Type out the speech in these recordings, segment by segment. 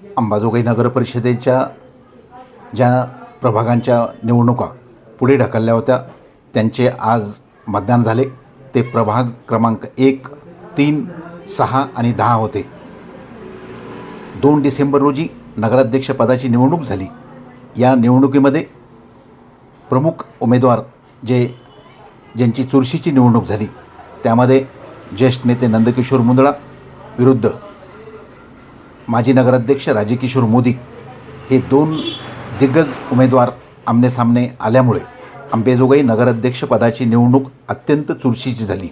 अंबाजोगाई नगर परिषदेच्या ज्या प्रभागांच्या निवडणुका पुढे ढकलल्या होत्या त्यांचे आज मतदान झाले. ते प्रभाग क्रमांक एक तीन सहा आणि दहा होते. दोन डिसेंबर रोजी नगराध्यक्षपदाची निवडणूक झाली. या निवडणुकीमध्ये प्रमुख उमेदवार जे ज्यांची चुरशीची निवडणूक झाली त्यामध्ये ज्येष्ठ नेते नंदकिशोर मुंदळा विरुद्ध माजी नगराध्यक्ष राजेकिशोर मोदी हे दोन दिग्गज उमेदवार आमनेसामने आल्यामुळे अंबेजोगाई नगराध्यक्षपदाची निवडणूक अत्यंत चुरशीची झाली.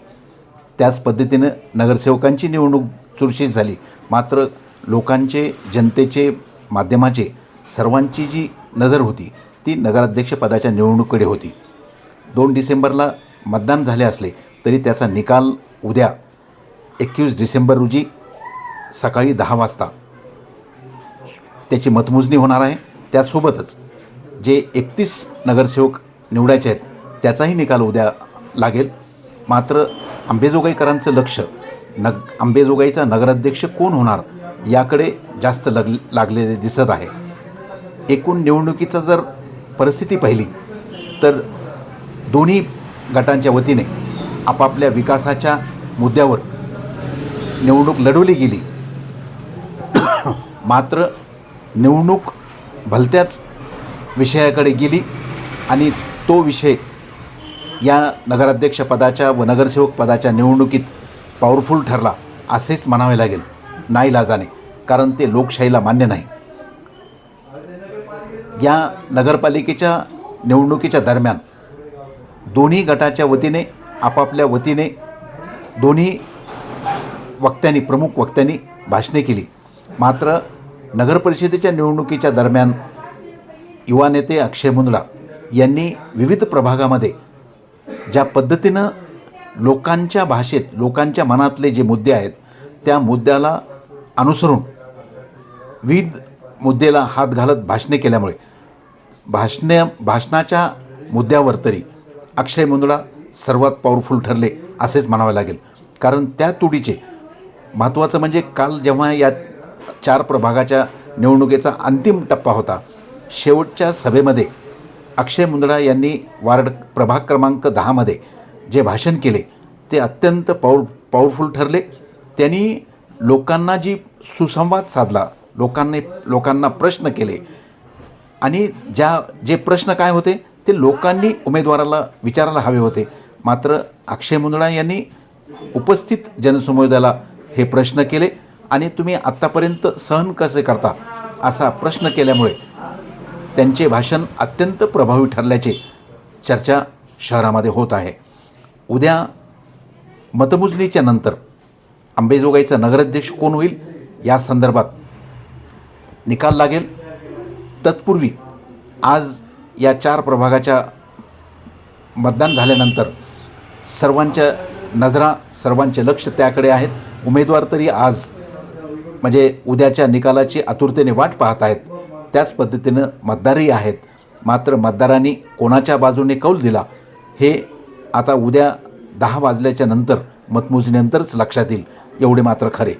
त्याच पद्धतीनं नगरसेवकांची निवडणूक चुरशीच झाली. मात्र लोकांचे जनतेचे माध्यमाचे सर्वांची जी नजर होती ती नगराध्यक्षपदाच्या निवडणुकीकडे होती. दोन डिसेंबरला मतदान झाले असले तरी त्याचा निकाल उद्या एकवीस डिसेंबर रोजी सकाळी दहा वाजता त्याची मतमोजणी होणार आहे. त्यासोबतच जे एकतीस नगरसेवक निवडायचे आहेत त्याचाही निकाल उद्या लागेल. मात्र आंबेजोगाईकरांचं लक्ष नग आंबेजोगाईचा नगराध्यक्ष कोण होणार याकडे जास्त लग लागलेले दिसत आहे. एकूण निवडणुकीचं जर परिस्थिती पाहिली तर दोन्ही गटांच्या वतीने आपापल्या विकासाच्या मुद्द्यावर निवडणूक लढवली गेली. मात्र निवडणूक भलत्याच विषयाकडे गेली आणि तो विषय या नगराध्यक्षपदाच्या व नगरसेवक पदाच्या निवडणुकीत पॉवरफुल ठरला असेच म्हणावे लागेल नाईलाजाने कारण ते लोकशाहीला मान्य नाही. या नगरपालिकेच्या निवडणुकीच्या दरम्यान दोन्ही गटाच्या वतीने आपापल्या वतीने दोन्ही वक्त्यांनी प्रमुख वक्त्यांनी भाषणे केली. मात्र नगरपरिषदेच्या निवडणुकीच्या दरम्यान युवा नेते अक्षय मुंदडा यांनी विविध प्रभागामध्ये ज्या पद्धतीनं लोकांच्या भाषेत लोकांच्या मनातले जे मुद्दे आहेत त्या मुद्द्याला अनुसरून विविध मुद्देला हात घालत भाषणे केल्यामुळे भाषणे भाषणाच्या मुद्द्यावर तरी अक्षय मुंदडा सर्वात पॉवरफुल ठरले असेच म्हणावे लागेल. कारण त्या तुडीचे महत्त्वाचं म्हणजे काल जेव्हा या चार प्रभागाच्या निवडणुकीचा अंतिम टप्पा होता. शेवटच्या सभेमध्ये अक्षय मुंदडा यांनी वार्ड प्रभाग क्रमांक दहामध्ये जे भाषण केले ते अत्यंत पॉवर पॉवरफुल ठरले. त्यांनी लोकांना जी सुसंवाद साधला लोकांनी लोकांना प्रश्न केले आणि ज्या जे प्रश्न काय होते ते लोकांनी उमेदवाराला विचारायला हवे होते. मात्र अक्षय मुंदडा यांनी उपस्थित जनसमुदायाला हे प्रश्न केले. आणि तुम्ही आत्तापर्यंत सहन कसे करता असा प्रश्न केल्यामुळे त्यांचे भाषण अत्यंत प्रभावी ठरल्याचे चर्चा शहरामध्ये होत आहे. उद्या मतमोजणीच्या नंतर अंबेजोगाईचा नगराध्यक्ष कोण होईल? या संदर्भात निकाल लागेल. तत्पूर्वी आज या चार प्रभागाच्या मतदान झाल्यानंतर सर्वांच्या नजरा सर्वांचे लक्ष त्याकडे आहेत. उमेदवार तरी आज म्हणजे उद्याच्या निकालाची आतुरतेने वाट पाहत आहेत. त्याच पद्धतीनं मतदारही आहेत. मात्र मतदारांनी कोणाच्या बाजूने कौल दिला हे आता उद्या दहा वाजल्याच्या नंतर मतमोजणीनंतरच लक्षात येईल. एवढे मात्र खरे.